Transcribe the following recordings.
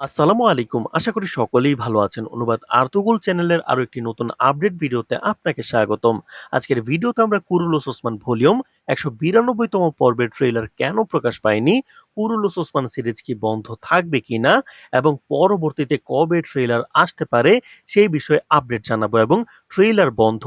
আসসালামু আলাইকুম। আশা করি সকলেই ভালো আছেন। অনুবাদ আর্তুগুল চ্যানেলের আরও একটি নতুন আপডেট ভিডিওতে আপনাকে স্বাগতম। আজকের ভিডিওতে আমরা কুরুলুস ওসমান ভলিউম একশো বিরানব্বইতম পর্বের ট্রেলার কেন প্রকাশ পায়নি, কুরুলুস ওসমান সিরিজ কি বন্ধ থাকবে কি না, এবং পরবর্তীতে কবে ট্রেলার আসতে পারে সেই বিষয়ে আপডেট জানাব এবং ট্রেলার বন্ধ,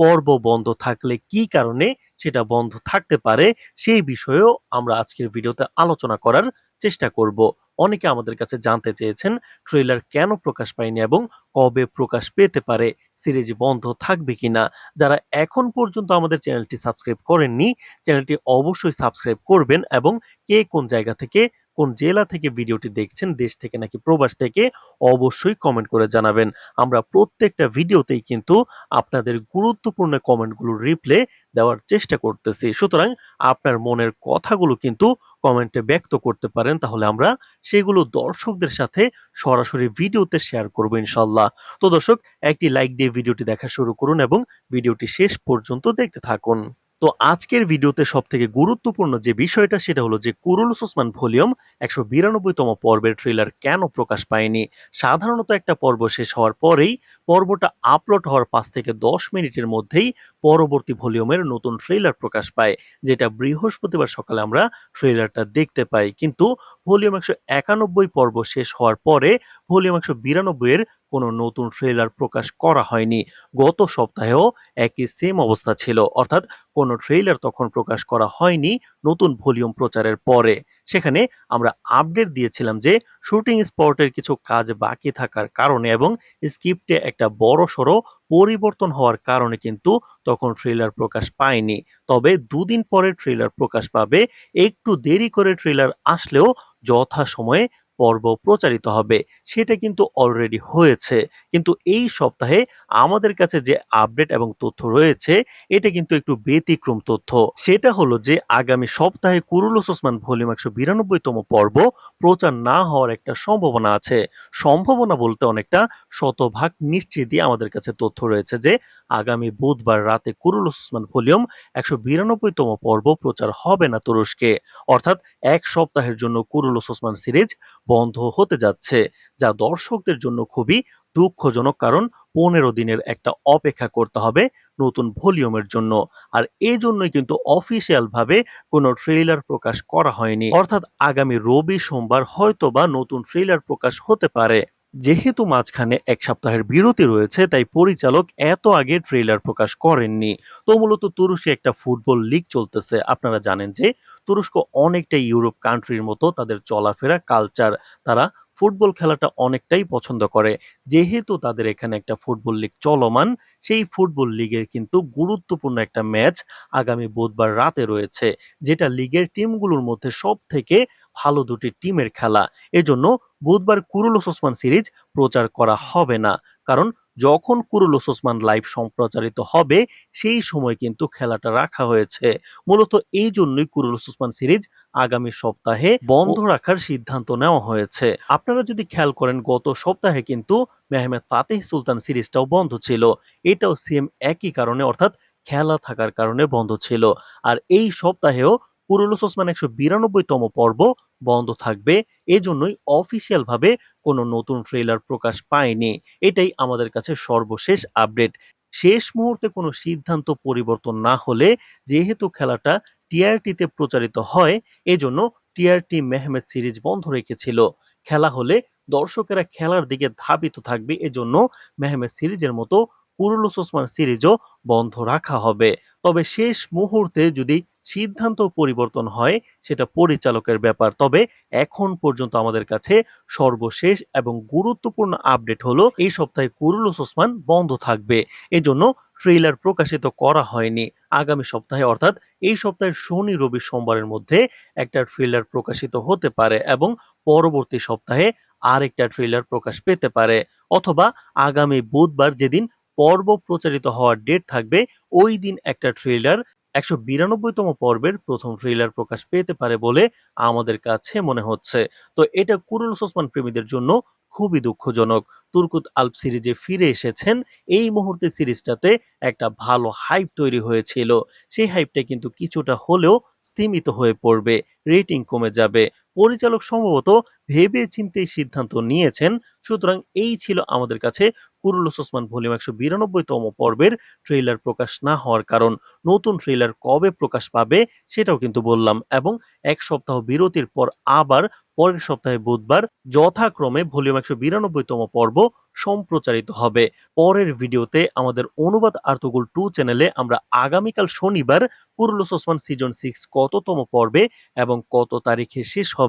পর্ব বন্ধ থাকলে কি কারণে সেটা বন্ধ থাকতে পারে সেই বিষয়েও আমরা আজকের ভিডিওতে আলোচনা করার চেষ্টা করব। অনেকে আমাদের কাছে জানতে চেয়েছেন, ট্রেলার কেন প্রকাশ পায়নি এবং কবে প্রকাশ পেতে পারে? সিরিজ বন্ধ থাকবে কিনা? যারা এখন পর্যন্ত আমাদের চ্যানেলটি সাবস্ক্রাইব করেননি, চ্যানেলটি অবশ্যই সাবস্ক্রাইব করবেন এবং কে কোন জায়গা থেকে, কোন জেলা থেকে ভিডিওটি দেখছেন, দেশ থেকে নাকি প্রবাস থেকে, অবশ্যই কমেন্ট করে জানাবেন। আমরা প্রত্যেকটা ভিডিওতেই কিন্তু আপনাদের গুরুত্বপূর্ণ কমেন্টগুলোর রিপ্লে দেওয়ার চেষ্টা করতেছি। সুতরাং আপনার মনের কথাগুলো কিন্তু কমেন্টে ব্যক্ত করতে পারেন, তাহলে আমরা সেগুলো দর্শকদের সাথে সরাসরি ভিডিওতে শেয়ার করব ইনশাল্লাহ। তো দর্শক, একটি লাইক দিয়ে ভিডিওটি দেখা শুরু করুন এবং ভিডিওটি শেষ পর্যন্ত দেখতে থাকুন। তো আজকের ভিডিওতে সব থেকে গুরুত্বপূর্ণ যে বিষয়টা, সেটা হলো যে কুরুলুস ওসমান ভলিউম একশো বিরানব্বইতম পর্বের ট্রেলার কেন প্রকাশ পায়নি? সাধারণত একটা পর্ব শেষ হওয়ার পরেই পর্বটা আপলোড হওয়ার পাঁচ থেকে দশ মিনিটের মধ্যেই পরবর্তী ভলিউমের নতুন ট্রেলার প্রকাশ পায়, যেটা বৃহস্পতিবার সকালে আমরা ট্রেলারটা দেখতে পাই। কিন্তু ভলিউম একশো একানব্বই পর্ব শেষ হওয়ার পরে ভলিউম একশো বিরানব্বই এর কোনো নতুন ট্রেলার প্রকাশ করা হয়নি। গত সপ্তাহেও একই সেম অবস্থা ছিল, অর্থাৎ কোনো ট্রেলার তখন প্রকাশ করা হয়নি নতুন ভলিউম প্রচারের পরে। সেখানে আমরা আপডেট দিয়েছিলাম যে শুটিং স্পটের কিছু কাজ বাকি থাকার কারণে এবং স্ক্রিপ্টে একটা বড় সড়ো পরিবর্তন হওয়ার কারণে কিন্তু তখন ট্রেলার প্রকাশ পায়নি। তবে দুদিন পরে ট্রেলার প্রকাশ পাবে, একটু দেরি করে ট্রেলার আসলেও যথাসময়ে পর্ব প্রচারিত হবে, সেটা কিন্তু অলরেডি হয়েছে। কিন্তু এই সপ্তাহে আমাদের কাছে যে আপডেট এবং তথ্য রয়েছে, এটা কিন্তু একটু ব্যতিক্রম তথ্য। সেটা হলো যে আগামী সপ্তাহে কুরুলুস ওসমান ভলিউম একশো বিরানব্বইতম পর্ব প্রচার না হওয়ার একটা সম্ভাবনা আছে। সম্ভাবনা বলতে অনেকটা শতভাগ নিশ্চিতই আমাদের কাছে তথ্য রয়েছে যে আগামী বুধবার রাতে কুরুলুস ওসমান ভলিউম একশো বিরানব্বইতম পর্ব প্রচার হবে না তুরস্কে। অর্থাৎ এক সপ্তাহের জন্য কুরুলুস ওসমান সিরিজ বন্ধ হতে যাচ্ছে, যা দর্শকদের জন্য খুবই দুঃখজনক কারণ পনেরো দিনের একটা অপেক্ষা করতে হবে নতুন ভলিউমের জন্য। আর এই জন্যই কিন্তু অফিসিয়াল ভাবে কোনো ট্রেলার প্রকাশ করা হয়নি। অর্থাৎ আগামী রবি সোমবার হয়তো বা নতুন ট্রেলার প্রকাশ হতে পারে। যেহেতু মাঝখানে এক সপ্তাহের বিরতি রয়েছে, তাই পরিচালক এত আগে ট্রেলার প্রকাশ করেননি। তো মূলত তুরস্কে একটা ফুটবল লিগ চলতেছে। আপনারা জানেন যে তুরস্ক অনেকটা ইউরোপ কান্ট্রির মতো তাদের চলাফেরা কালচার তারা ফুটবল খেলাটা অনেকটাই পছন্দ করে। যেহেতু তাদের এখানে একটা ফুটবল লীগ চলমান, সেই ফুটবল লিগের কিন্তু গুরুত্বপূর্ণ একটা ম্যাচ আগামী বুধবার রাতে রয়েছে, যেটা লিগের টিমগুলোর মধ্যে সব থেকে ভালো দুটি টিমের খেলা। এজন্য বুধবার কুরুল ওসমান সিরিজ প্রচার করা হবে না, কারণ যখন কুরুলুস ওসমান লাইভ সম্প্রচারিত হবে সেই সময় কিন্তু খেলাটা রাখা হয়েছে। মূলত এই জন্যই কুরুলুস ওসমান সিরিজ আগামী সপ্তাহে বন্ধ রাখার সিদ্ধান্ত নেওয়া হয়েছে। আপনারা যদি খেয়াল করেন গত সপ্তাহে কিন্তু মেহমেদ ফাতেহ সুলতান সিরিজটাও বন্ধ ছিল। এটাও সেম একই কারণে অর্থাৎ খেলা থাকার কারণে বন্ধ ছিল। আর এই সপ্তাহেও কুরুলুস ওসমান একশো বিরানব্বইতম পর্ব বন্ধ থাকবে। এজন্যই অফিসিয়ালভাবে কোনো নতুন ট্রেলার প্রকাশ পায়নি। এটাই আমাদের কাছে সর্বশেষ আপডেট শেষ মুহূর্তে কোনো সিদ্ধান্ত পরিবর্তন না হলে যেহেতু খেলাটা টিআরটিতে প্রচারিত হয়, এজন্য টিআরটি মেহমেদ সিরিজ বন্ধ রেখেছিল। খেলা হলে দর্শকেরা খেলার দিকে ধাবিত থাকবে, এজন্য মেহমেদ সিরিজের মতো কুরুলুস ওসমান সিরিজও বন্ধ রাখা হবে। তবে শেষ মুহূর্তে যদি সিদ্ধান্ত পরিবর্তন হয়, সেটা পরিচালকের ব্যাপার। তবে এখন পর্যন্ত আমাদের কাছে সর্বশেষ এবং গুরুত্বপূর্ণ আপডেট হলো, এই সপ্তাহে কুরুলুস ওসমান বন্ধ থাকবে। এজন্য ট্রেইলার প্রকাশিত করা হয়নি। আগামী সপ্তাহে অর্থাৎ এই সপ্তাহের শনি, রবি, সোমবারের মধ্যে একটা ট্রেলার প্রকাশিত হতে পারে এবং পরবর্তী সপ্তাহে আরেকটা ট্রেলার প্রকাশ পেতে পারে। অথবা আগামী বুধবার যেদিন পর্ব প্রচারিত হওয়ার ডেট থাকবে ওই দিন একটা ট্রেলার একশো বিরানব্বইতম পর্বের প্রথম ট্রেলার প্রকাশ পেতে পারে বলে আমাদের কাছে মনে হচ্ছে। তো এটা কুরুল ওসমান প্রেমীদের জন্য খুবই দুঃখজনক। তুর্কুত আলপ সিরিজে ফিরে এসেছেন, এই মুহূর্তে সিরিজটাতে একটা ভালো হাইপ তৈরি হয়েছিল। সেই হাইপটা কিন্তু কিছুটা হলেও স্তিমিত হয়ে পড়বে রেটিং কমে যাবে। পরিচালক সম্ভবত ভেবে চিন্তেই সিদ্ধান্ত নিয়েছেন। সুতরাং এই ছিল আমাদের কাছে কুরুলুস ওসমান ভলিউম একশো বিরানব্বইতম পর্বের ট্রেইলার প্রকাশ না হওয়ার কারণ। নতুন ট্রেইলার কবে প্রকাশ পাবে সেটাও কিন্তু বললাম এবং এক সপ্তাহ বিরতির পর আবার পরের সপ্তাহে বুধবার যথাক্রমে ভলিউম একশো বিরানব্বইতম পর্ব সম্প্রচারিত হবে। পরের ভিডিওতে আমাদের অনুবাদ আর্তগুল টু চ্যানেলে আমরা আগামীকাল শনিবার কুরুলুস ওসমান সিজন সিক্স কততম পর্বে এবং কত তারিখে শেষ হবে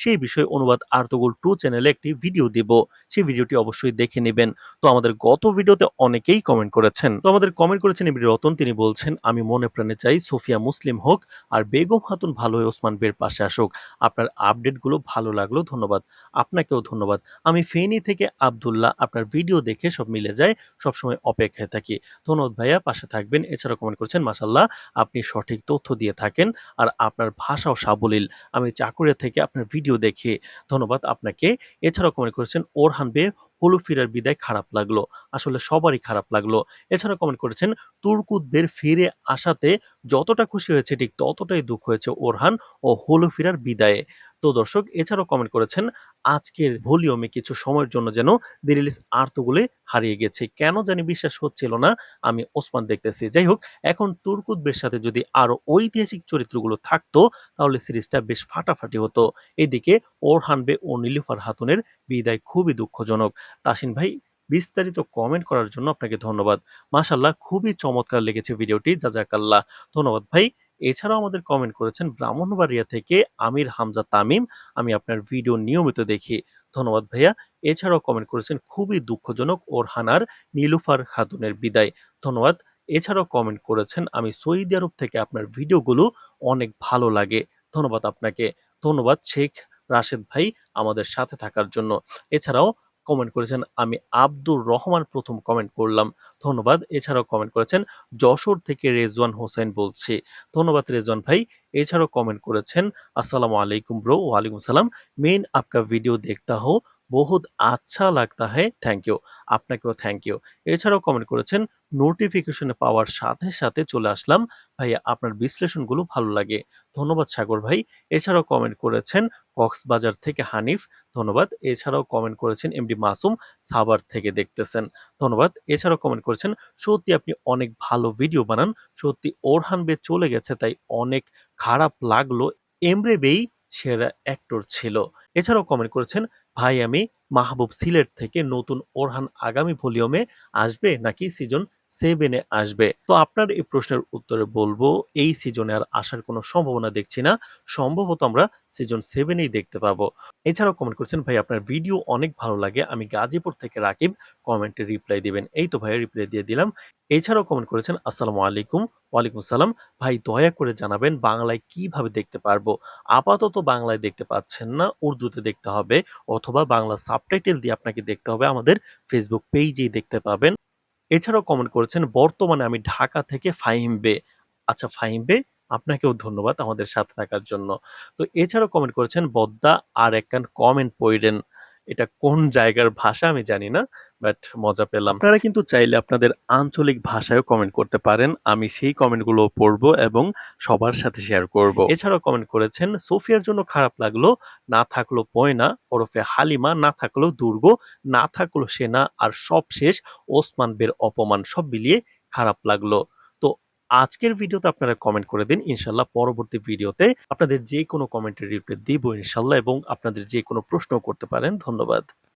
সেই বিষয়ে অনুবাদ আর্তগুল টু চ্যানেলে একটি ভিডিও দিব। সেই ভিডিওটি অবশ্যই দেখে নেবেন। তো আমাদের গত ভিডিওতে অনেকেই কমেন্ট করেছেন। তো আমাদের কমেন্ট করেছেন এমনি রতন। তিনি বলছেন, আমি মনে প্রাণে চাই সোফিয়া মুসলিম হোক আর বেগম হাতুন ভালো হয়ে ওসমান বের পাশে আসুক। আপনার আপডেটগুলো ভালো লাগল, ধন্যবাদ। আপনাকেও ধন্যবাদ। আমি ফেনী থেকে আবদুল্লাহ, আপনার ভিডিও দেখে সব মিলে যায়, সবসময় অপেক্ষায় থাকি। ধন্যবাদ ভাইয়া, পাশে থাকবেন। এছাড়া কমেন্ট করেছেন মাসাল্লাহ আপনি সঠিক তথ্য দিয়ে থাকেন আর আপনার ভাষাও সাবলীল। আমি চাকুরে থেকে আপনার ভিডিও দেখে ধন্যবাদ আপনাকে। এছাড়াও কমেন্ট করেছেন, ওরহান বে, হলু ফিরার বিদায় খারাপ লাগল। আসলে সবারই খারাপ লাগল। এছাড়া কমেন্ট করেছেন তুর্কুদদের ফিরে আসাতে যতটা খুশি হয়েছে, ঠিক ততটাই দুঃখ হয়েছে ওরহান ও হলু ফিরার বিদায়ে। তো দর্শক, এছাড়াও কমেন্ট করেছেন, আজকের ভলিউমে কিছু সময়ের জন্য যেন দিরিলিস আর্তগুলো হারিয়ে গেছে। কেন জানি বিশ্বাস হচ্ছিল না, আমি ওসমান দেখতেছি। যাই হোক, এখন তুর্কুদদের সাথে যদি আরও ঐতিহাসিক চরিত্রগুলো থাকতো, তাহলে সিরিজটা বেশ ফাটাফাটি হতো। এদিকে ওরহানবে ও নীলুফার হাতুনের বিদায় খুবই দুঃখজনক। তাসিন ভাই, বিস্তারিত কমেন্ট করার জন্য আপনাকে ধন্যবাদ। মাশাল্লাহ খুবই চমৎকার লেগেছে ভিডিওটি। জাজাকাল্লাহ ধন্যবাদ ভাই। এছাড়াও আমাদের কমেন্ট করেছেন ব্রাহ্মণবাড়িয়া থেকে আমির হামজা তামিম। আমি আপনার ভিডিও নিয়মিত দেখি। ধন্যবাদ ভাইয়া। এছাড়াও কমেন্ট করেছেন খুবই দুঃখজনক ওরহানার নীলুফার খাতুনের বিদায়। ধন্যবাদ। এছাড়াও কমেন্ট করেছেন আমি সৌদি আরব থেকে আপনার ভিডিওগুলো অনেক ভালো লাগে। ধন্যবাদ আপনাকে। ধন্যবাদ শেখ রাশেদ ভাই আমাদের সাথে থাকার জন্য। এছাড়াও কমেন্ট করেছেন আমি আব্দুর রহমান প্রথম কমেন্ট করলাম। ধন্যবাদ। এছাড়াও কমেন্ট করেছেন যশোর থেকে রেজওয়ান হোসেন বলছি। ধন্যবাদ রেজওয়ান ভাই। এছাড়াও কমেন্ট করেছেন, আসসালামু আলাইকুম ব্রো ওয়ালাইকুম সালাম মেন আপকা ভিডিও দেখতা হো বহুত আচ্ছা লাগতা হ্যাঁ থ্যাংক ইউ আপনাকেও থ্যাংক ইউ এছাড়াও কমেন্ট করেছেন নোটিফিকেশনে পাওয়ার সাথে সাথে চলে আসলাম। ভাইয়া, আপনার বিশ্লেষণগুলো ভালো লাগে। ধন্যবাদ সাগর ভাই। এছাড়াও কমেন্ট করেছেন, কক্সবাজার থেকে হানিফ। ধন্যবাদ। এছাড়াও কমেন্ট করেছেন এমডি মাসুম সাভার থেকে দেখতেছেন। ধন্যবাদ। এছাড়াও কমেন্ট করেছেন, সত্যি আপনি অনেক ভালো ভিডিও বানান। সত্যি ওরহান বে চলে গেছে, তাই অনেক খারাপ লাগল। এমরে বেই সেরা অ্যাক্টর ছিল। এছাড়াও কমেন্ট করেছেন ভাই আমি মাহবুব সিলেট থেকে নতুন ওরহান আগামী ভলিউমে আসবে নাকি সিজন সেভেনে আসবে? তো আপনার এই প্রশ্নের উত্তরে বলব, এই সিজনে আর আসার কোনো সম্ভাবনা দেখছি না। সম্ভবত আমরা সিজন সেভেনেই দেখতে পাবো। এছাড়াও কমেন্ট করছেন, ভাই, আপনার ভিডিও অনেক ভালো লাগে। আমি গাজীপুর থেকে রাকিব কমেন্টে রিপ্লাই দিবেন। এই তো ভাই রিপ্লাই দিয়ে দিলাম। এছাড়াও কমেন্ট করেছেন, আসসালামু আলাইকুম, ওয়ালাইকুম সালাম ভাই, দয়া করে জানাবেন বাংলায় কীভাবে দেখতে পারব? আপাতত বাংলায় দেখতে পাচ্ছেন না, উর্দুতে দেখতে হবে অথবা বাংলা সাবটাইটেল দিয়ে আপনাকে দেখতে হবে আমাদের ফেসবুক পেজেই দেখতে পাবেন। এছাড়াও কমেন্ট করেছেন, বর্তমানে আমি ঢাকা থেকে ফাহিম বে। আচ্ছা ফাহিম বে? আপনাকেও ধন্যবাদ আমাদের সাথে থাকার জন্য। তো এছাড়াও কমেন্ট করেছেন বদ্দা আর একখান কমেন্ট পড়েন এটা কোন জায়গার ভাষা আমি জানি না বাট মজা পেলাম। আপনারা কিন্তু চাইলে আপনাদের আঞ্চলিক ভাষায়ও কমেন্ট করতে পারেন আমি সেই কমেন্টগুলো পড়ব এবং সবার সাথে শেয়ার করব। এছাড়াও কমেন্ট করেছেন সোফিয়ার জন্য খারাপ লাগল না থাকল পয়না ওরফে হালিমা না থাকল দুর্গ না থাকল সেনা আর সব শেষ ওসমান বের অপমান সব মিলিয়ে খারাপ লাগল। আজকের ভিডিওতে আপনারা কমেন্ট করে দিন ইনশাল্লাহ পরবর্তী ভিডিওতে আপনাদের যে কোনো কমেন্টের রিপ্লাই দিব ইনশাল্লাহ এবং আপনাদের যে কোনো প্রশ্ন করতে পারেন। ধন্যবাদ।